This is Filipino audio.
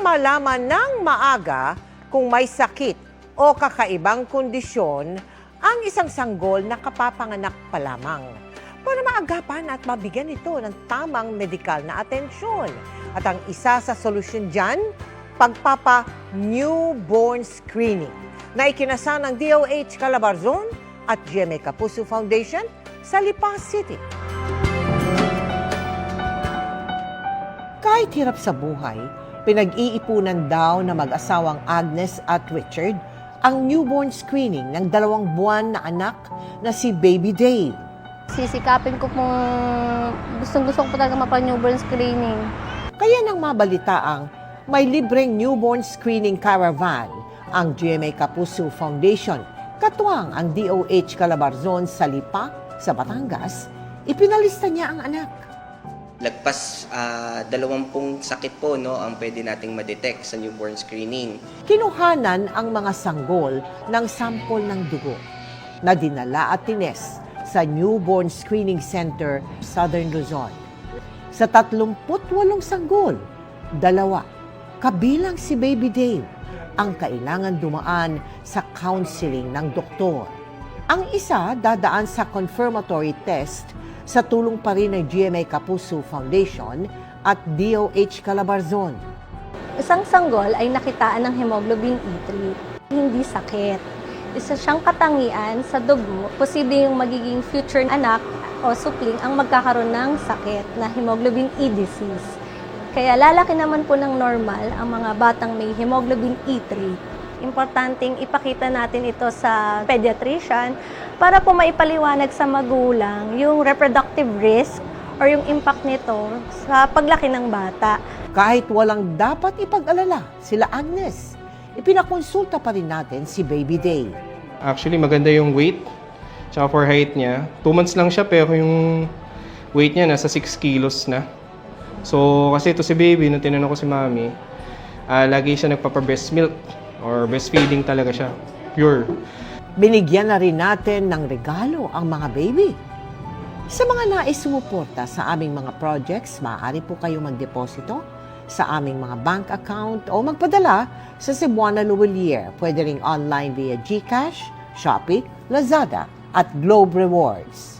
malaman ng maaga kung may sakit o kakaibang kondisyon ang isang sanggol na kapapanganak pa lamang para maagapan at mabigyan ito ng tamang medikal na atensyon. At ang isa sa solusyon dyan, pagpapa newborn screening na ikinasa ng DOH Calabarzon at GMA Kapuso Foundation sa Lipa City. Kahit hirap sa buhay, pinag-iipunan daw na mag-asawang Agnes at Richard ang newborn screening ng dalawang buwan na anak na si Baby Dave. Sisikapin ko pong gustong gusto ko po talaga mapa-newborn screening. Kaya nang mabalitaang may libreng newborn screening caravan ang GMA Kapuso Foundation, katuwang ang DOH Calabarzon sa Lipa, sa Batangas, ipinalista niya ang anak. Lagpas ah, dalawampung sakit po no ang pwede nating ma-detect sa newborn screening. Kinuhanan ang mga sanggol ng sampol ng dugo na dinala at tines sa Newborn Screening Center, Southern Luzon. Sa 38 sanggol, dalawa, kabilang si Baby Dave, ang kailangan dumaan sa counseling ng doktor. Ang isa dadaan sa confirmatory test sa tulong pa rin ng GMA Kapuso Foundation at DOH Calabarzon. Isang sanggol ay nakitaan ng hemoglobin E3. Hindi sakit. Isa siyang katangian sa dugo, posible yung magiging future anak o supling ang magkakaroon ng sakit na hemoglobin E disease. Kaya lalaki naman po ng normal ang mga batang may hemoglobin E3. Importanteng ipakita natin ito sa pediatrician para po maipaliwanag sa magulang yung reproductive risk or yung impact nito sa paglaki ng bata. Kahit walang dapat ipag-alala sila Agnes, ipinakonsulta pa rin natin si Baby Day. Actually, maganda yung weight. Tsaka for height niya. 2 months lang siya pero yung weight niya nasa 6 kilos na. So, kasi ito si baby, nung tinanong ko si mami, ah, lagi siya nagpapa-breast milk or breastfeeding talaga siya. Pure. Binigyan na rin natin ng regalo ang mga baby. Sa mga nais sumuporta sa aming mga projects, maaari po kayo magdeposito sa aming mga bank account o magpadala sa Cebuana Luwelier. Pwede ring online via GCash, Shopee, Lazada at Globe Rewards.